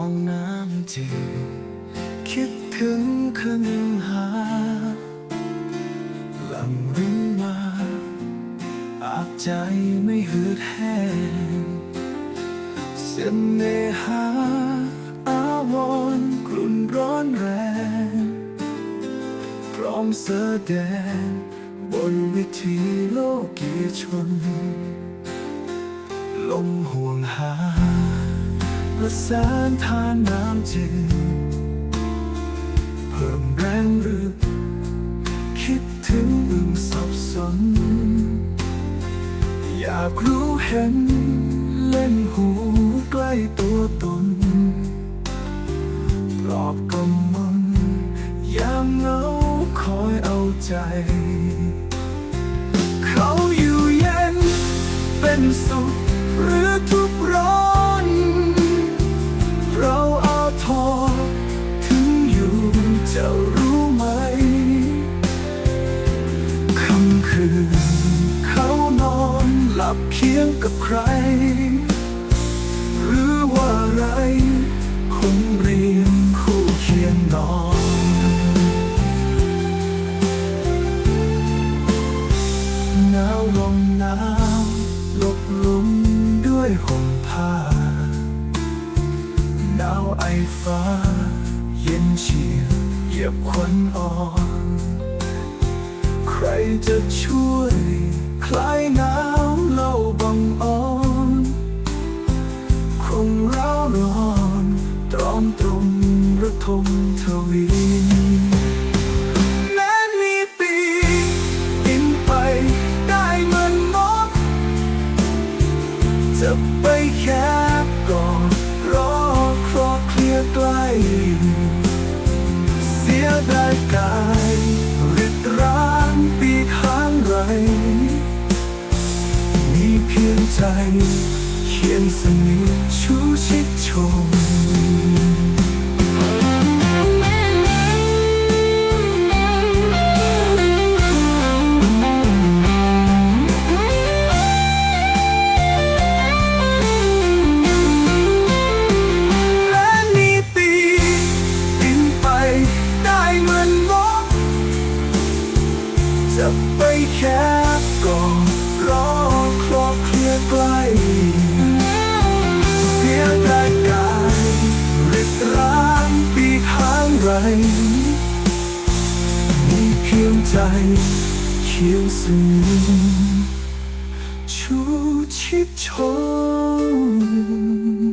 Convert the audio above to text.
องน้ำจืดคิดถึงคืนหาหลังรินมาอาบใจไม่หืดแห้งเสน่หาอาวรกลุ่นร้อนแรงพร้อมเสดงบนวิธีโลกีชน ลมห่วงหา ประสานทานน้ำจืดเพิ่มแรงรือคิดถึงอึงสับสน อยากรู้เห็น เล่นหูใกล้ตัวตนปลอบกำมันยามเหงาคอยเอาใจ เขาอยู่เย็นเป็นสุข ค่ำคืน เขานอนหลับเคียงกับใคร หรือว่าไรคงเรียงคู่เคียงนอน หนาวลมหนาวลบลุมด้วยห่มผ้า หนาวไอฟ้า เย็นเฉียบเหยียบควันอ่อน รจะช่วยคลายหนาวเล่าบังอ่อนคงร้าวร้อนตรอมตรมระทมทวี มีเพียงใจ เขียนสนิทชูชิดชม จะไปแค่ก่อนรอคลอกเคลียร์ใกลเสียดายกายริดร้างปีกหางไรมีเพียงใจเคียงสื่อชูชิดชม